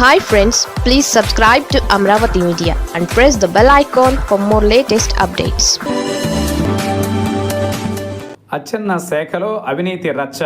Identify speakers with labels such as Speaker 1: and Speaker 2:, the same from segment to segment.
Speaker 1: Hi friends please subscribe to Amaravati media and press the bell icon for more latest updates
Speaker 2: Atchanna శాఖలో అవినీతి రచ్చ.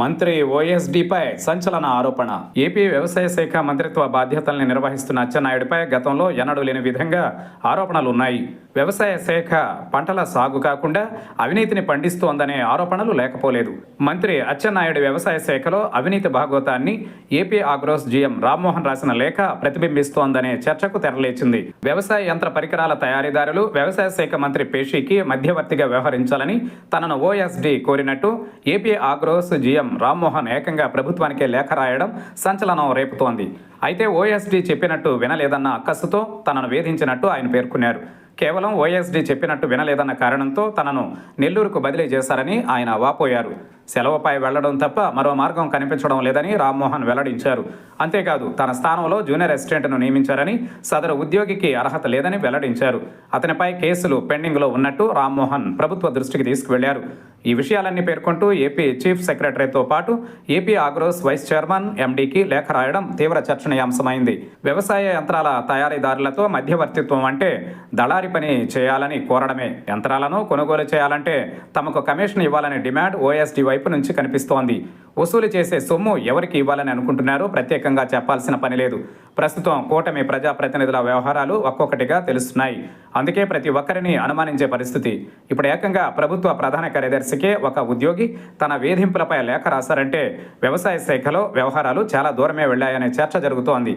Speaker 2: మంత్రి ఓఎస్డీపై సంచలన ఆరోపణ. ఏపీ వ్యవసాయ శాఖ మంత్రిత్వ బాధ్యతల్ని నిర్వహిస్తున్న అచ్చెన్నాయుడిపై గతంలో ఎన్నడూ లేని విధంగా ఆరోపణలు ఉన్నాయి వ్యవసాయ శాఖ పంటల సాగు కాకుండా అవినీతిని పండిస్తోందనే ఆరోపణలు లేకపోలేదు. మంత్రి అచ్చెన్నాయుడు వ్యవసాయ శాఖలో అవినీతి భాగోతాన్ని ఏపీ ఆగ్రోస్ జీఎం రామ్మోహన్ రాసిన లేఖ ప్రతిబింబిస్తోందనే చర్చకు తెరలేచింది. వ్యవసాయ యంత్ర పరికరాల తయారీదారులు వ్యవసాయ శాఖ మంత్రి పేషీకి మధ్యవర్తిగా వ్యవహరించాలని తనను OSD కోరినట్టు A P Agros G M Rammohan ఏకంగా ప్రభుత్వానికే లేఖ రాయడం సంచలనం రేపుతోంది. అయితే ఓఎస్డి చెప్పినట్టు వినలేదన్న అక్కస్సుతో తనను వేధించినట్టు ఆయన పేర్కొన్నారు. కేవలం ఓఎస్డీ చెప్పినట్టు వినలేదన్న కారణంతో తనను నెల్లూరుకు బదిలీ చేశారని ఆయన వాపోయారు. సెలవుపై వెళ్ళడం తప్ప మరో మార్గం కనిపించడం లేదని రామ్మోహన్ వెల్లడించారు. అంతేకాదు తన స్థానంలో జూనియర్ అసిస్టెంట్ను నియమించారని సదరు ఉద్యోగికి అర్హత లేదని వెల్లడించారు. అతనిపై కేసులు పెండింగ్లో ఉన్నట్టు రామ్మోహన్ ప్రభుత్వ దృష్టికి తీసుకువెళ్ళారు. ఈ విషయాలన్నీ పేర్కొంటూ ఏపీ చీఫ్ సెక్రటరీతో పాటు ఏపీ ఆగ్రోస్ వైస్ చైర్మన్ ఎండీకి లేఖ రాయడం తీవ్ర చర్చనీయాంశమైంది. వ్యవసాయ యంత్రాల తయారీదారులతో మధ్యవర్తిత్వం అంటే దళారి పని చేయాలని కోరడమే. యంత్రాలను కొనుగోలు చేయాలంటే తమకు కమిషన్ ఇవ్వాలనే డిమాండ్ ఓఎస్డి వైపు నుంచి కనిపిస్తోంది. వసూలు చేసే సొమ్ము ఎవరికి ఇవ్వాలని అనుకుంటున్నారో ప్రత్యేకంగా చెప్పాల్సిన పని లేదు. ప్రస్తుతం కూటమి ప్రజాప్రతినిధుల వ్యవహారాలు ఒక్కొక్కటిగా తెలుస్తున్నాయి. అందుకే ప్రతి ఒక్కరిని అనుమానించే పరిస్థితి. ఇప్పుడు ఏకంగా ప్రభుత్వ ప్రధాన కార్యదర్శికే ఒక ఉద్యోగి తన వేధింపులపై లేఖ రాశారంటే వ్యవసాయ శాఖలో వ్యవహారాలు చాలా దూరమే వెళ్ళాయనే చర్చ జరుగుతోంది.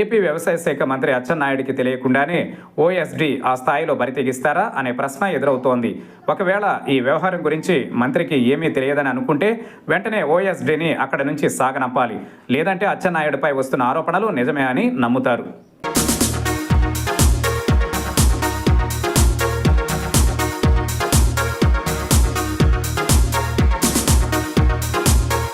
Speaker 2: ఏపీ వ్యవసాయ శాఖ మంత్రి అచ్చెన్నాయుడికి తెలియకుండానే ఓఎస్డి ఆ స్థాయిలో బరితెగిస్తారా అనే ప్రశ్న ఎదురవుతోంది. ఒకవేళ ఈ వ్యవహారం గురించి మంత్రికి ఏమీ తెలియదని అనుకుంటే వెంటనే ఓఎస్డిని అక్కడ నుంచి సాగనంపాలి. లేదంటే అచ్చెన్నాయుడిపై వస్తున్న ఆరోపణలు నిజమే అని నమ్ముతారు.